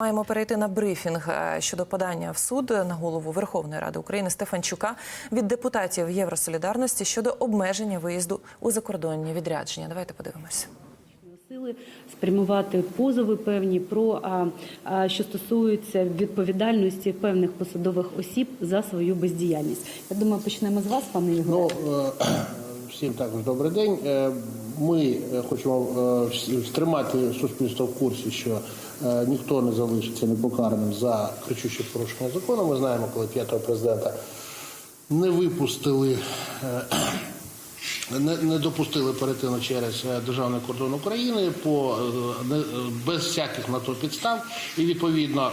Маємо перейти на брифінг е, щодо подання в суд на голову Верховної Ради України Стефанчука від депутатів Євросолідарності щодо обмеження виїзду у закордонні відрядження. Давайте подивимося. сили спрямувати позови певні про а, а, що стосуються відповідальності певних посадових осіб за свою бездіяльність. Я думаю, почнемо з вас, пане Ігоре. Ну, е, всім також добрий день. Е, Ми хочемо стримати суспільство в курсі, що ніхто не залишиться непокараним за кричуще порушення закону. Ми знаємо, коли п'ятого президента не випустили. Не, не допустили перетину через е, державний кордон України по е, не- е, без всяких на то підстав. І відповідно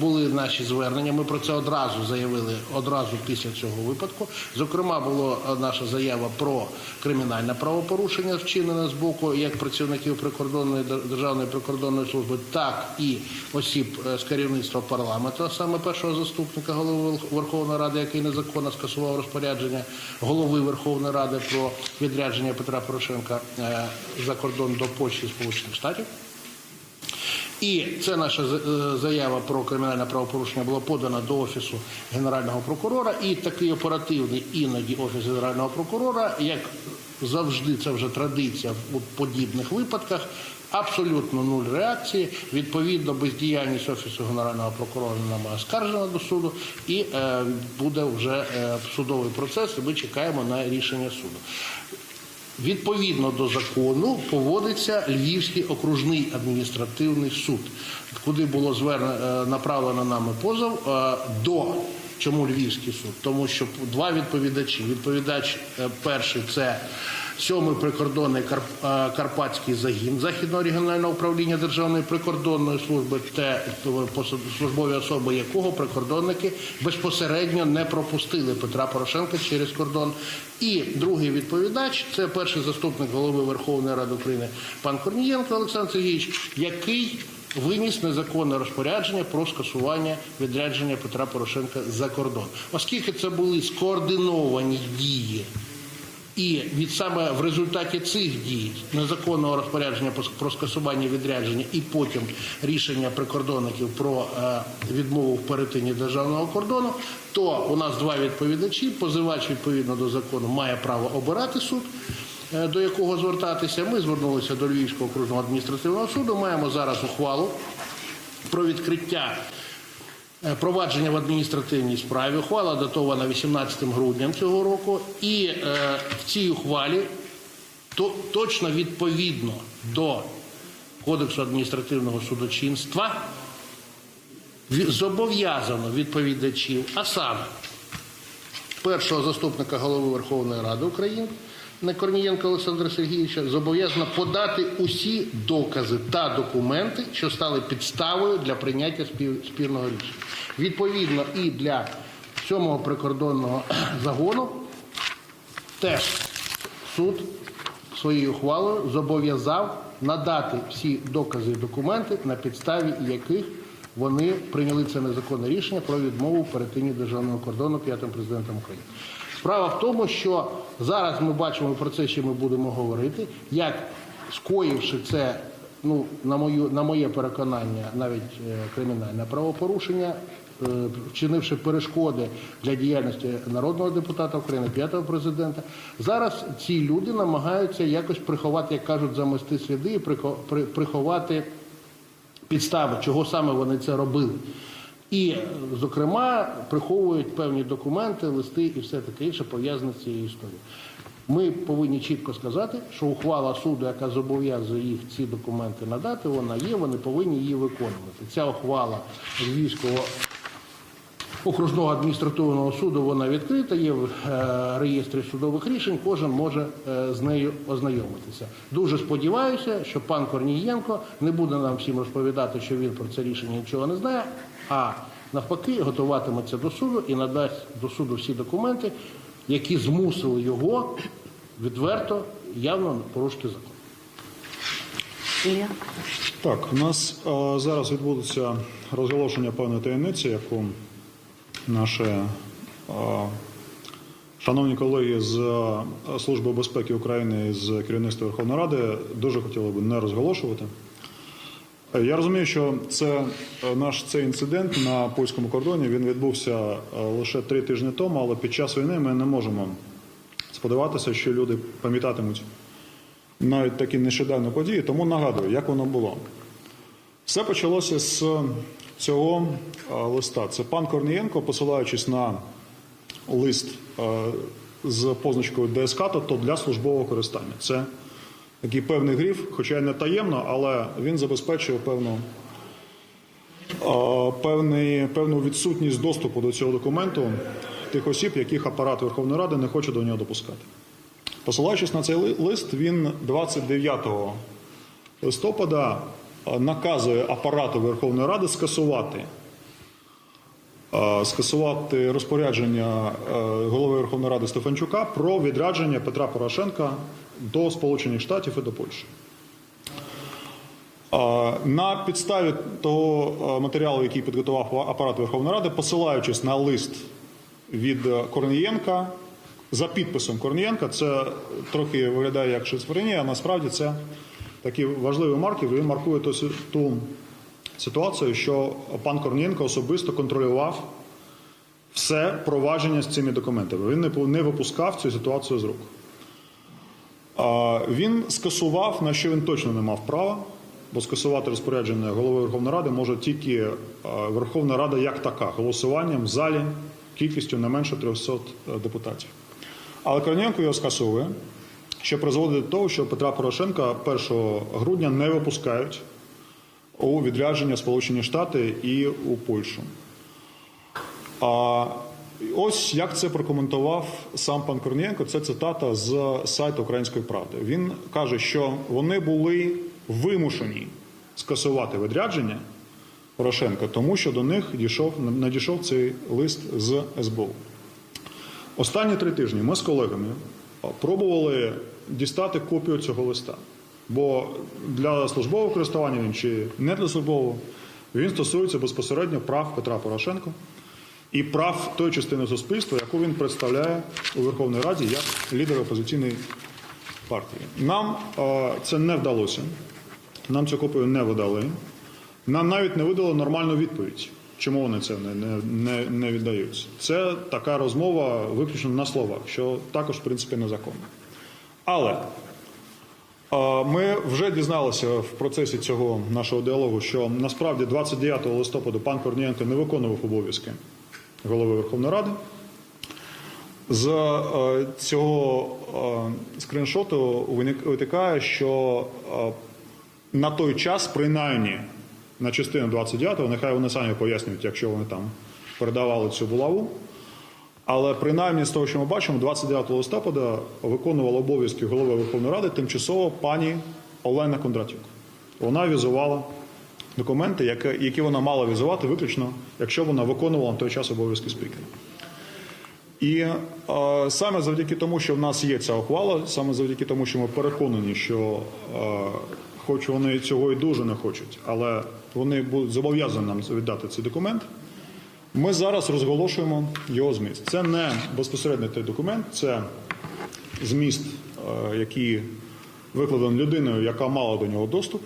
були наші звернення. Ми про це одразу заявили одразу після цього випадку. Зокрема, була наша заява про кримінальне правопорушення, вчинене з боку як працівників прикордонної державної прикордонної служби, так і осіб з керівництва парламенту, саме першого заступника голови Верховної Ради, який незаконно скасував розпорядження голови Верховної Ради про відрядження Петра Порошенка е, за кордон до Польщі Сполучених Штатів. І це наша е, заява про кримінальне правопорушення була подана до офісу генерального прокурора. І такий оперативний іноді офіс генерального прокурора, як завжди, це вже традиція у подібних випадках. Абсолютно нуль реакції. Відповідно, бездіяльність офісу генерального прокурора нами оскаржена до суду, і е, буде вже е, судовий процес. І ми чекаємо на рішення суду. Відповідно до закону поводиться Львівський окружний адміністративний суд, куди було звернено направлено нами позов е, до чому Львівський суд? Тому що два відповідачі. Відповідач е, перший це сьомий прикордонний Карпатський загін Західного регіонального управління Державної прикордонної служби, те службові особи якого прикордонники безпосередньо не пропустили Петра Порошенка через кордон. І другий відповідач це перший заступник голови Верховної Ради України пан Корнієнко Олександр Сергійович, який виніс незаконне розпорядження про скасування відрядження Петра Порошенка за кордон, оскільки це були скоординовані дії. І від саме в результаті цих дій незаконного розпорядження про- скасування відрядження і потім рішення прикордонників про е, відмову в перетині державного кордону, то у нас два відповідачі. Позивач відповідно до закону має право обирати суд. е, До якого звертатися, ми звернулися до Львівського окружного адміністративного суду. Маємо зараз ухвалу про відкриття Провадження в адміністративній справі. Ухвала датована 18 грудням цього року. І е, в цій ухвалі то, точно відповідно до Кодексу адміністративного судочинства зобов'язано відповідачів, а саме першого заступника голови Верховної Ради України на Корнієнка Олександра Сергійовича зобов'язано подати усі докази та документи, що стали підставою для прийняття спірного рішення. Відповідно, і для сьомого прикордонного загону теж суд своєю ухвалою зобов'язав надати всі докази і документи, на підставі яких вони прийняли це незаконне рішення про відмову перетині державного кордону п'ятим президентом України. Справа в тому, що зараз ми бачимо про це ще ми будемо говорити, як скоївши це, ну на мою на моє переконання, навіть е, кримінальне правопорушення, е, вчинивши перешкоди для діяльності народного депутата України, п'ятого президента. Зараз ці люди намагаються якось приховати, як кажуть, замести сліди і прихо- приховати підстави, чого саме вони це робили. І, е, зокрема, приховують певні документи, листи і все таке інше пов'язане з цією історією. Ми повинні чітко сказати, що ухвала суду, яка зобов'язує їх ці документи надати, вона є, вони повинні її виконувати. Ця ухвала Львівського окружного адміністративного суду вона відкрита, є в е, реєстрі судових рішень, кожен може е, з нею ознайомитися. Дуже сподіваюся, що пан Корнієнко не буде нам всім розповідати, що він про це рішення нічого не знає, а навпаки готуватиметься до суду і надасть до суду всі документи, які змусили його відверто явно порушити закон. Ілля? Так, у нас е, зараз відбудеться розголошення певної таємниці, яку наші е, шановні колеги з е, Служби безпеки України і з керівництва Верховної Ради дуже хотіли би не розголошувати. Я розумію, що це е, наш цей інцидент на польському кордоні він відбувся е, лише три тижні тому, але під час війни ми не можемо сподіватися, що люди пам'ятатимуть навіть такі нещодавні події. Тому нагадую, як воно було. Все почалося з цього е, листа. Це пан Корнієнко, посилаючись на лист е, з позначкою ДСК, тобто для службового користування. Це такий певний гриф, хоча й не таємно, але він забезпечує певну, певний, певну відсутність доступу до цього документу тих осіб, яких апарат Верховної Ради не хоче до нього допускати. Посилаючись на цей лист, він 29 листопада наказує апарату Верховної Ради скасувати. Скасувати розпорядження голови Верховної Ради Стефанчука про відрядження Петра Порошенка до Сполучених Штатів і до Польщі. На підставі того матеріалу, який підготував апарат Верховної Ради, посилаючись на лист від Корнієнка за підписом Корнієнка, це трохи виглядає як шизофренія, а насправді це такі важливі марки. Він маркує ту, ту ситуацію, що пан Корнієнко особисто контролював все провадження з цими документами. Він не випускав цю ситуацію з рук. Він скасував, на що він точно не мав права, бо скасувати розпорядження голови Верховної Ради може тільки Верховна Рада як така, голосуванням в залі кількістю не менше 300 депутатів. Але Корнієнко його скасовує, що призводить до того, що Петра Порошенка 1 грудня не випускають у відрядження Сполучені Штати і у Польщу. Ось як це прокоментував сам пан Корнієнко. Це цитата з сайту Української правди. Він каже, що вони були вимушені скасувати відрядження Порошенка, тому що до них дійшов надійшов цей лист з СБУ. Останні три тижні ми з колегами пробували дістати копію цього листа. Бо для службового користування він чи не для службового, він стосується безпосередньо прав Петра Порошенка і прав тої частини суспільства, яку він представляє у Верховній Раді як лідер опозиційної партії. Нам е, це не вдалося. Нам цю копію не видали. Нам навіть не видали нормальну відповідь. Чому вони це не, не, не, віддають? Це така розмова виключно на словах, що також, в принципі, незаконно. Але е, ми вже дізналися в процесі цього нашого діалогу, що насправді 29 листопада пан Корнієнко не виконував обов'язки голови Верховної Ради. З е, цього е, скріншоту витикає, що е, на той час, принаймні на частину 29-го, нехай вони самі пояснюють, якщо вони там передавали цю булаву. Але принаймні з того, що ми бачимо, 29 листопада виконувала обов'язки голови Верховної Ради тимчасово пані Олена Кондратюк. Вона візувала документи, які, вона мала візувати виключно, якщо вона виконувала на той час обов'язки спікера. І е, саме завдяки тому, що в нас є ця ухвала, саме завдяки тому, що ми переконані, що е, хоч вони цього і дуже не хочуть, але вони будуть зобов'язані нам віддати цей документ. Ми зараз розголошуємо його зміст. Це не безпосередньо той документ, це зміст, е, який викладений людиною, яка мала до нього доступ.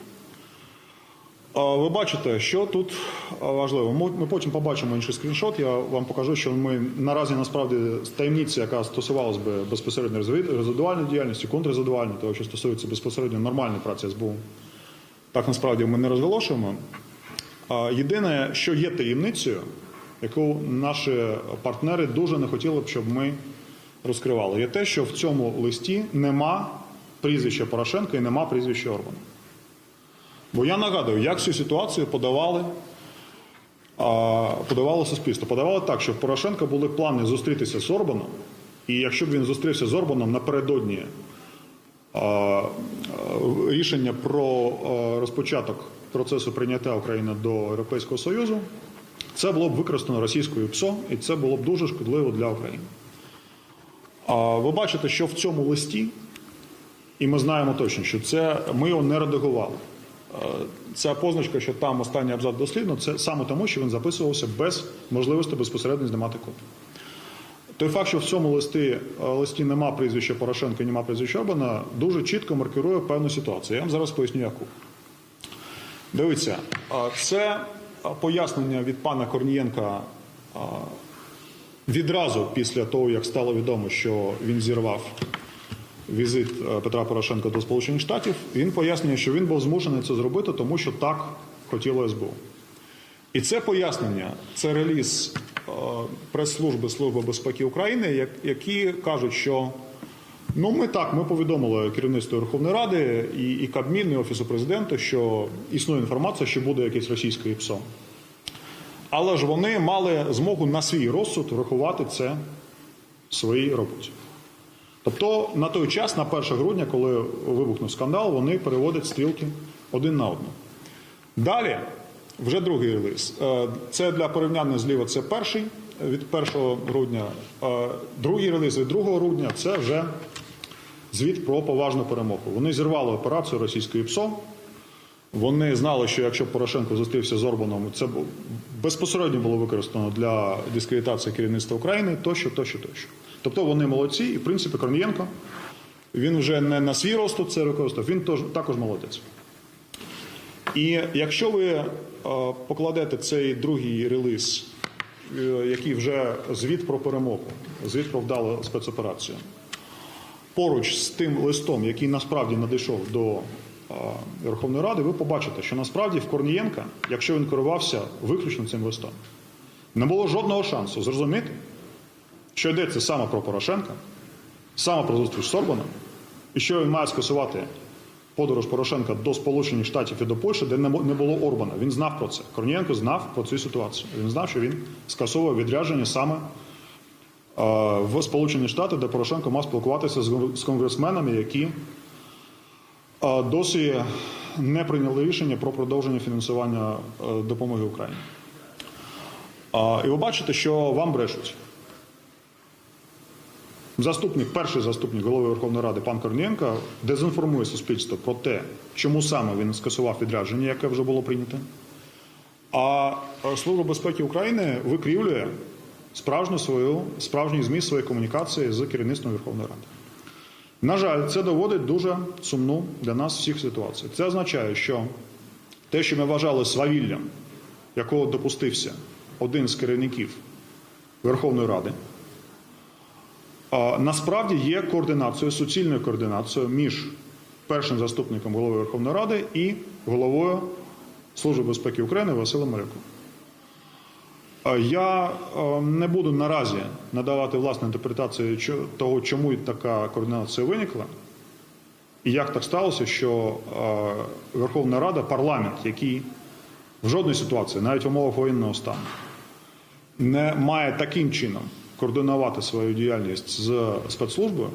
Ви бачите, що тут важливо. Ми потім побачимо інший скріншот. Я вам покажу, що ми наразі насправді з таємниці, яка стосувалась би безпосередньо резидуальної діяльності, контррезидуальної, того, що стосується безпосередньо нормальної праці СБУ. Так насправді ми не розголошуємо. Єдине, що є таємницею, яку наші партнери дуже не хотіли б, щоб ми розкривали, є те, що в цьому листі нема прізвища Порошенка і нема прізвища Орбана. Бо я нагадую, як цю ситуацію подавали, подавало суспільство. Подавали так, що в Порошенка були плани зустрітися з Орбаном, і якщо б він зустрівся з Орбаном напередодні рішення про розпочаток процесу прийняття України до Європейського Союзу, це було б використано російською ПСО, і це було б дуже шкідливо для України. Ви бачите, що в цьому листі, і ми знаємо точно, що це ми його не редагували. Е, Ця позначка, що там останній абзац дослідно, це саме тому, що він записувався без можливості безпосередньо знімати копію. Той факт, що в цьому листі, е, листі нема прізвища Порошенка і нема прізвища Орбана, дуже чітко маркирує певну ситуацію. Я вам зараз поясню, яку. Дивіться, це пояснення від пана Корнієнка відразу після того, як стало відомо, що він зірвав візит е, Петра Порошенка до Сполучених Штатів. Він пояснює, що він був змушений це зробити, тому що так хотіло СБУ. І це пояснення, це реліз е, прес-служби Служби безпеки України, які кажуть, що ну ми так, ми повідомили керівництву Верховної Ради і, і Кабмін, і Офісу президента, що існує інформація, що буде якесь російське ІПСО. Але ж вони мали змогу на свій розсуд врахувати це в своїй роботі. Тобто на той час, на 1 грудня, коли вибухнув скандал, вони переводять стрілки один на одну. Далі, вже другий реліз. Е, Це для порівняння зліва це перший від 1 грудня. Е, Другий реліз від 2 грудня це вже звіт про поважну перемогу. Вони зірвали операцію російської ПСО. Вони знали, що якщо Порошенко зустрівся з Орбаном, це безпосередньо було використано для дискредитації керівництва України, тощо, тощо, тощо. Тобто вони молодці, і в принципі Корнієнко, він вже не на свій росту це використав, він також молодець. І якщо ви е, покладете цей другий реліз, е, який вже звіт про перемогу, звіт про вдалу спецоперацію, поруч з тим листом, який насправді надійшов до е, Верховної Ради, ви побачите, що насправді в Корнієнка, якщо він керувався виключно цим листом, не було жодного шансу зрозуміти, що йдеться саме про Порошенка, саме про зустріч з Орбаном, і що він має скасувати подорож Порошенка до Сполучених Штатів і до Польщі, де не було Орбана. Він знав про це. Корнієнко знав про цю ситуацію. Він знав, що він скасовує відрядження саме в Сполучені Штати, де Порошенко мав спілкуватися з конгресменами, які досі не прийняли рішення про продовження фінансування е, допомоги Україні. І ви бачите, що вам брешуть. Заступник, перший заступник голови Верховної Ради пан Корнієнко дезінформує суспільство про те, чому саме він скасував відрядження, яке вже було прийнято. А е, Служба безпеки України викрівлює справжню свою, справжній зміст своєї комунікації з керівництвом Верховної Ради. На жаль, це доводить дуже сумну для нас всіх ситуацію. Це означає, що те, що ми вважали свавіллям, якого допустився один з керівників Верховної Ради, насправді є координацією, суцільною координацією між першим заступником голови Верховної Ради і головою Служби безпеки України Василем Маряком. А Я не буду наразі надавати власну інтерпретацію того, чому така координація виникла, і як так сталося, що Верховна Рада, парламент, який в жодній ситуації, навіть в умовах воєнного стану, не має таким чином координувати свою діяльність з спецслужбою,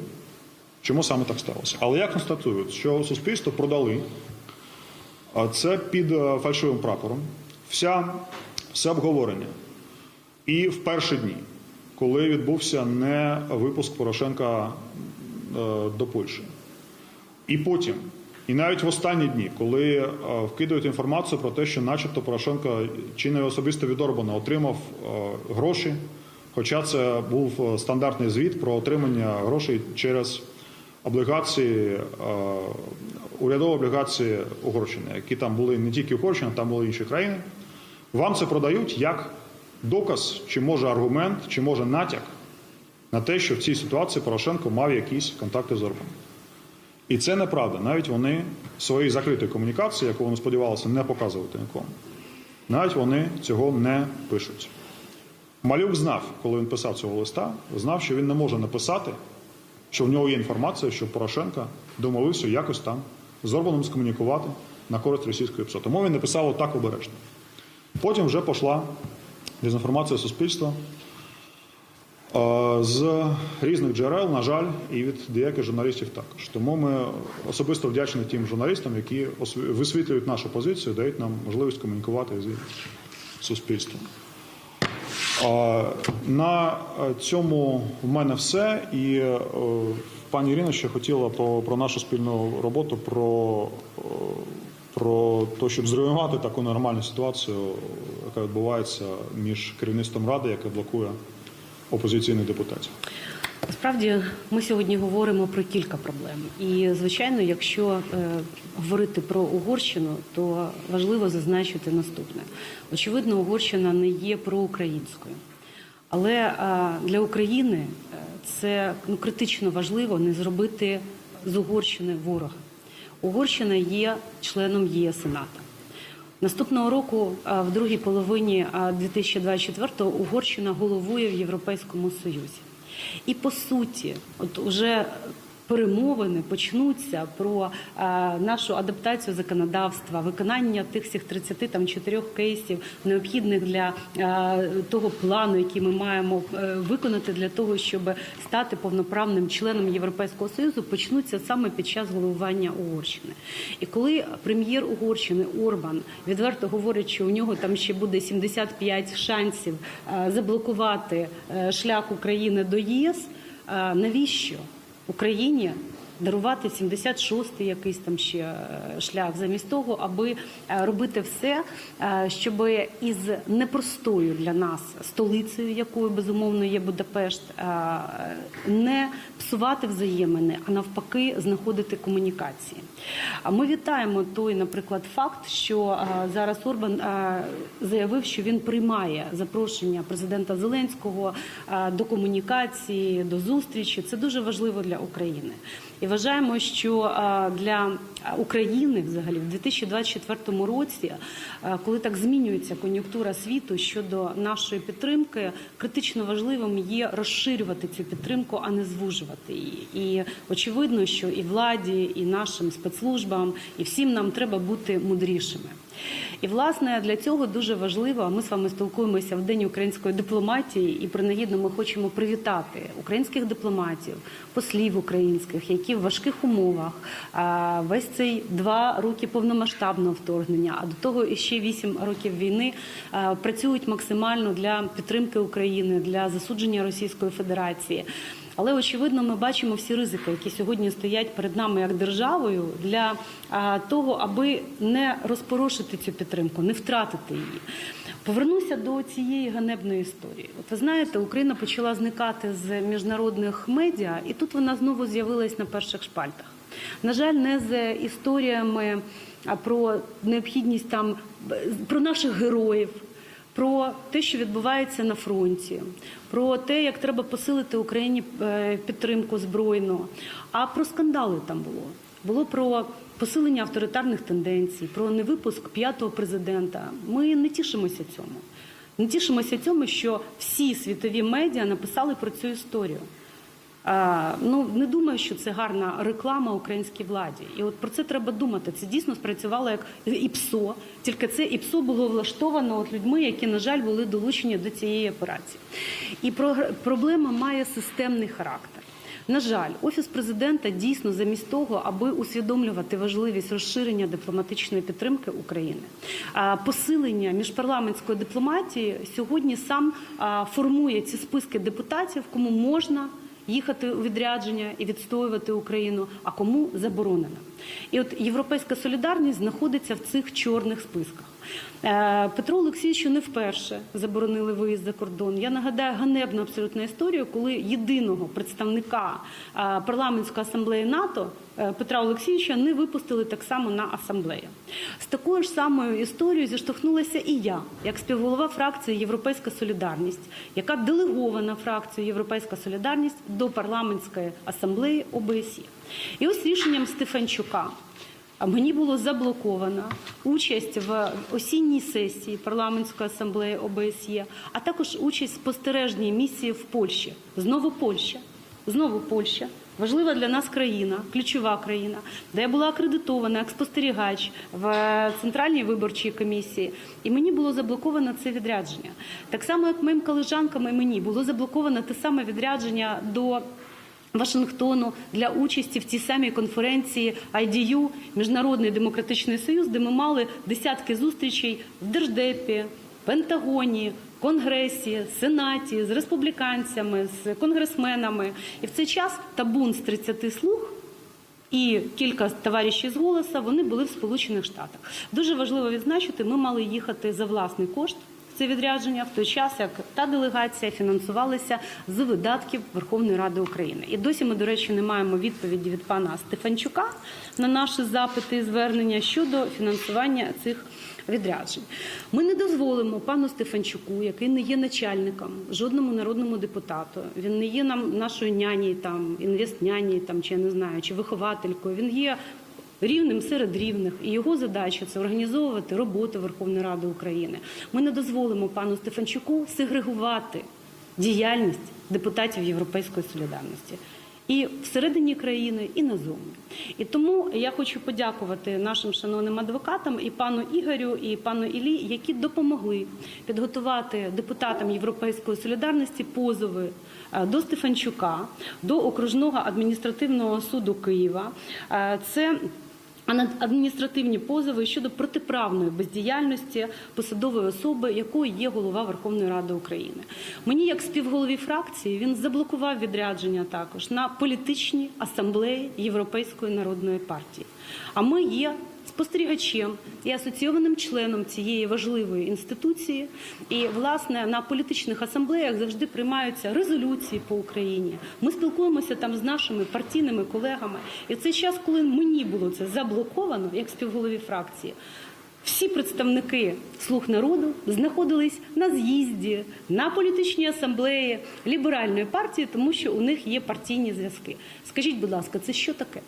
чому саме так сталося. Але я констатую, що суспільство продали це під е, фальшивим прапором. Вся, все обговорення. І в перші дні, коли відбувся не випуск Порошенка е, до Польщі. І потім, і навіть в останні дні, коли е, вкидають інформацію про те, що начебто Порошенко чи не особисто від Орбана отримав гроші, хоча це був е, стандартний звіт про отримання грошей через облігації, е, урядові облігації Угорщини, які там були не тільки Угорщина, там були інші країни. Вам це продають як доказ, чи може аргумент, чи може натяк на те, що в цій ситуації Порошенко мав якісь контакти з Орбаном. І це неправда. Навіть вони в своїй закритій комунікації, яку вони сподівалися не показувати нікому, навіть вони цього не пишуть. Малюк знав, коли він писав цього листа, знав, що він не може написати, що в нього є інформація, що Порошенко домовився якось там з Орбаном скомунікувати на користь російської ПСО. Тому він написав отак обережно. Потім вже пішла дезінформація суспільства е, з різних джерел, на жаль, і від деяких журналістів також. Тому ми особисто вдячні тим журналістам, які висвітлюють нашу позицію, дають нам можливість комунікувати з суспільством. На е, цьому в мене все. І е, пані Ірина ще хотіла про, про нашу спільну роботу, про, е, про те, щоб зруйнувати таку нормальну ситуацію, яка відбувається між керівництвом ради, яке блокує опозиційних депутатів. Насправді ми сьогодні говоримо про кілька проблем. І звичайно, якщо е, говорити про Угорщину, то важливо зазначити наступне: очевидно, Угорщина не є проукраїнською. Але е, для України е, це ну, критично важливо не зробити з Угорщини ворога. Угорщина є членом ЄС і НАТО. Наступного року, а, в другій половині 2024-го, Угорщина головує в Європейському Союзі. І по суті, от уже перемовини почнуться про а, нашу адаптацію законодавства, виконання тих всіх 34 кейсів, необхідних для а, того плану, який ми маємо е, виконати для того, щоб стати повноправним членом Європейського союзу, почнуться саме під час головування Угорщини. І коли прем'єр Угорщини Орбан відверто говорить, що у нього там ще буде 75 шансів е, заблокувати е, шлях України до ЄС, е, навіщо Україні? Дарувати 76-й якийсь там ще е, шлях, замість того, аби е, робити все, е, щоб із непростою для нас столицею, якою безумовно є Будапешт, не псувати взаємини, а навпаки, знаходити комунікації. Ми вітаємо той, наприклад, факт, що зараз Орбан заявив, що він приймає запрошення президента Зеленського до комунікації, до зустрічі. Це дуже важливо для України. І вважаємо, що для України взагалі в 2024 році, коли так змінюється кон'юнктура світу щодо нашої підтримки, критично важливим є розширювати цю підтримку, а не звужувати її. І очевидно, що і владі, і нашим спецслужбам, і всім нам треба бути мудрішими. І власне для цього дуже важливо. Ми з вами спілкуємося в день української дипломатії, і принагідно ми хочемо привітати українських дипломатів, послів українських, які в важких умовах весь цей два роки повномасштабного вторгнення, а до того і ще вісім років війни працюють максимально для підтримки України, для засудження Російської Федерації. Але очевидно, ми бачимо всі ризики, які сьогодні стоять перед нами як державою, для того, аби не розпорошити цю підтримку, не втратити її. Повернуся до цієї ганебної історії. От ви знаєте, Україна почала зникати з міжнародних медіа, і тут вона знову з'явилась на перших шпальтах. На жаль, не з історіями про необхідність там про наших героїв про те, що відбувається на фронті, про те, як треба посилити Україні е, підтримку збройну. А про скандали там було. Було про посилення авторитарних тенденцій, про невипуск п'ятого президента. Ми не тішимося цьому. Не тішимося цьому, що всі світові медіа написали про цю історію. Ну не думаю, що це гарна реклама українській владі, і от про це треба думати. Це дійсно спрацювало як ІПСО, тільки це ІПСО було влаштовано от людьми, які на жаль були долучені до цієї операції. І про проблема має системний характер. На жаль, офіс президента дійсно замість того, аби усвідомлювати важливість розширення дипломатичної підтримки України, посилення міжпарламентської дипломатії сьогодні сам формує ці списки депутатів, кому можна їхати у відрядження і відстоювати Україну, а кому заборонено. І от європейська солідарність знаходиться в цих чорних списках. Е, Петру Олексійовичу не вперше заборонили виїзд за кордон. Я нагадаю ганебну абсолютну історію, коли єдиного представника е, парламентської асамблеї НАТО е, Петра Олексійовича не випустили так само на асамблею. З такою ж самою історією зіштовхнулася і я, як співголова фракції Європейська Солідарність, яка делегована фракцією Європейська Солідарність до парламентської асамблеї ОБСЄ. І ось рішенням Стефанчука. Мені було заблоковано участь в осінній сесії парламентської асамблеї ОБСЄ, а також участь в спостережній місії в Польщі. Знову Польща, знову Польща. Важлива для нас країна, ключова країна, де я була акредитована як спостерігач в центральній виборчій комісії, і мені було заблоковано це відрядження. Так само, як моїм колежанкам і мені було заблоковано те саме відрядження до Вашингтону для участі в цій самій конференції IDU Міжнародний демократичний союз, де ми мали десятки зустрічей в Держдепі, Пентагоні, Конгресі, Сенаті з республіканцями, з конгресменами. І в цей час табун з 30 слуг і кілька товаришів з голоса вони були в Сполучених Штатах. Дуже важливо відзначити, ми мали їхати за власний кошт. Це відрядження в той час, як та делегація фінансувалася з видатків Верховної Ради України. І досі ми, до речі, не маємо відповіді від пана Стефанчука на наші запити і звернення щодо фінансування цих відряджень. Ми не дозволимо пану Стефанчуку, який не є начальником, жодному народному депутату. Він не є нам нашою няні, там інвестняні, там чи я не знаю, чи вихователькою. Він є рівним серед рівних, і його задача це організовувати роботу Верховної Ради України. Ми не дозволимо пану Стефанчуку сегрегувати діяльність депутатів Європейської солідарності. І всередині країни, і назовні. І тому я хочу подякувати нашим шановним адвокатам і пану Ігорю, і пану Іллі, які допомогли підготувати депутатам Європейської солідарності позови е, до Стефанчука, до окружного адміністративного суду Києва. Е, Це адміністративні позови щодо протиправної бездіяльності посадової особи, якою є голова Верховної Ради України. Мені, як співголові фракції, він заблокував відрядження також на політичній асамблеї Європейської народної партії. А ми є спостерігачем і асоційованим членом цієї важливої інституції. І власне на політичних асамблеях завжди приймаються резолюції по Україні. Ми спілкуємося там з нашими партійними колегами. І в цей час, коли мені було це заблоковано, як співголові фракції. Всі представники слуг народу знаходились на з'їзді, на політичній асамблеї ліберальної партії, тому що у них є партійні зв'язки. Скажіть, будь ласка, це що таке?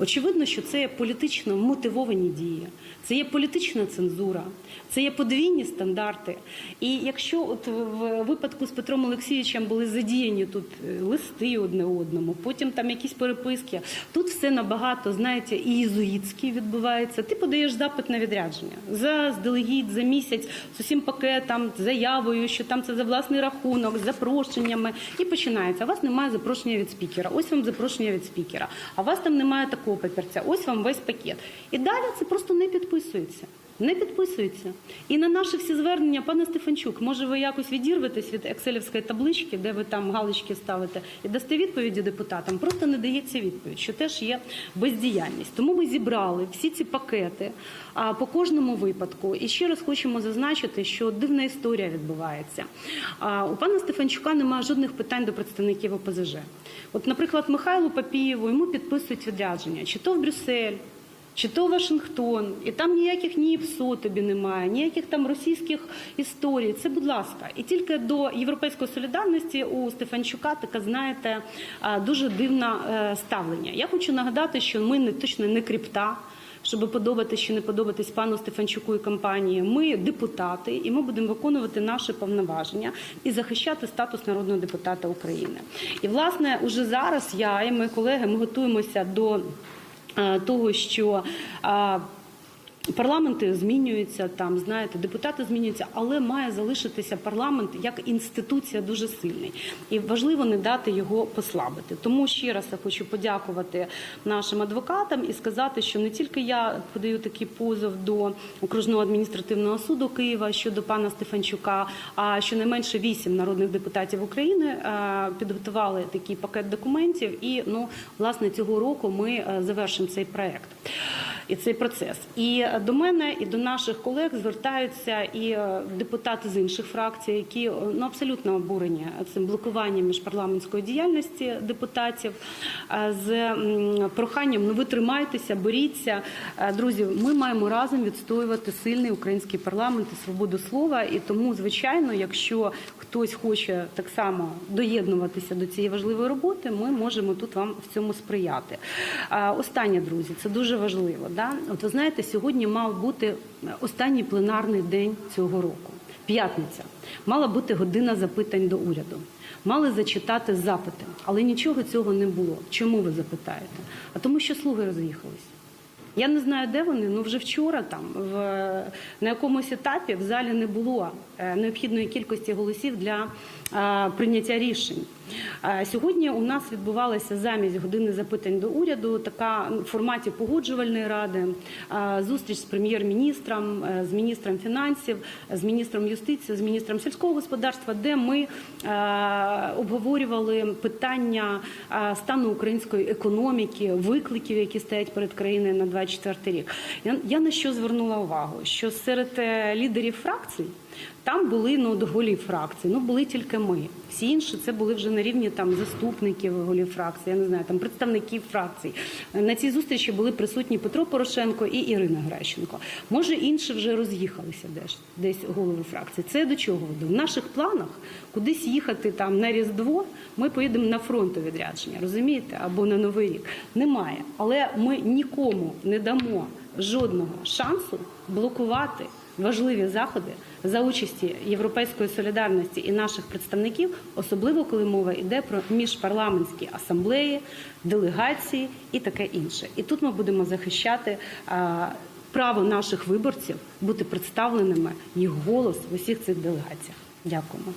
Очевидно, що це є політично мотивовані дії, це є політична цензура, це є подвійні стандарти. І якщо от в випадку з Петром Олексійовичем були задіяні тут е, листи одне одному, потім там якісь переписки, тут все набагато, знаєте, і єзуїтськи відбувається. Ти подаєш запит на відрядження заздалегідь, за місяць з усім пакетом, заявою, що там це за власний рахунок, з запрошеннями, і починається. У вас немає запрошення від спікера. Ось вам запрошення від спікера. А у вас там немає такого папірця. Ось вам весь пакет. І далі це просто не підписується. Не підписується. І на наші всі звернення, пане Стефанчук, може ви якось відірветесь від екселівської таблички, де ви там галочки ставите, і дасте відповіді депутатам. Просто не дається відповідь, що теж є бездіяльність. Тому ми зібрали всі ці пакети а, по кожному випадку. І ще раз хочемо зазначити, що дивна історія відбувається. У пана Стефанчука немає жодних питань до представників ОПЗЖ. От, наприклад, Михайлу Папієву йому підписують відрядження, чи то в Брюссель, чи то Вашингтон, і там ніяких ні ПСО тобі немає, ніяких там російських історій. Це, будь ласка, і тільки до європейської солідарності у Стефанчука таке, знаєте, дуже дивне е, ставлення. Я хочу нагадати, що ми не точно не кріпта. Щоб подобатись чи не подобатись пану Стефанчуку і компанії, ми депутати, і ми будемо виконувати наші повноваження і захищати статус народного депутата України. І власне уже зараз я і мої колеги ми готуємося до того, що е, Парламенти змінюються там, знаєте, депутати змінюються, але має залишитися парламент як інституція дуже сильний, і важливо не дати його послабити. Тому ще раз я хочу подякувати нашим адвокатам і сказати, що не тільки я подаю такий позов до окружного адміністративного суду Києва щодо пана Стефанчука, а щонайменше вісім народних депутатів України е, підготували такий пакет документів. І ну власне цього року ми е, завершимо цей проект і цей процес. І до мене, і до наших колег звертаються і е, депутати з інших фракцій, які е, ну абсолютно обурені цим блокуванням міжпарламентської діяльності депутатів е, з проханням ну ви тримайтеся, боріться. Е, Друзі, ми маємо разом відстоювати сильний український парламент і свободу слова. І тому, звичайно, якщо хтось хоче так само доєднуватися до цієї важливої роботи, ми можемо тут вам в цьому сприяти. Останнє, друзі, це дуже важливо. Да? От ви знаєте, сьогодні мав бути останній пленарний день цього року. П'ятниця мала бути година запитань до уряду. Мали зачитати запити, але нічого цього не було. Чому ви запитаєте? А тому, що слуги роз'їхались. Я не знаю, де вони, ну вже вчора там в на якомусь етапі в залі не було е, необхідної кількості голосів для прийняття рішень. Е, Сьогодні у нас відбувалася замість години запитань до уряду така в форматі погоджувальної ради, е, зустріч з прем'єр-міністром, е, з міністром фінансів, з міністром юстиції, з міністром сільського господарства, де ми е, обговорювали питання е, стану української економіки, викликів, які стоять перед країною на 24 рік. Я, на що звернула увагу? Що серед е, лідерів фракцій Там були ну, от голів фракцій, ну були тільки ми. Всі інші це були вже на рівні там заступників голів фракцій, я не знаю, там представників фракцій. На цій зустрічі були присутні Петро Порошенко і Ірина Грещенко. Може, інші вже роз'їхалися десь, десь голови фракцій. Це до чого веду? В наших планах кудись їхати там на Різдво, ми поїдемо на фронт у відрядження, розумієте, або на Новий рік. Немає. Але ми нікому не дамо жодного шансу блокувати важливі заходи за участі Європейської солідарності і наших представників, особливо коли мова йде про міжпарламентські асамблеї, делегації і таке інше. І тут ми будемо захищати. Право наших виборців бути представленими їх голос в усіх цих делегаціях. Дякуємо.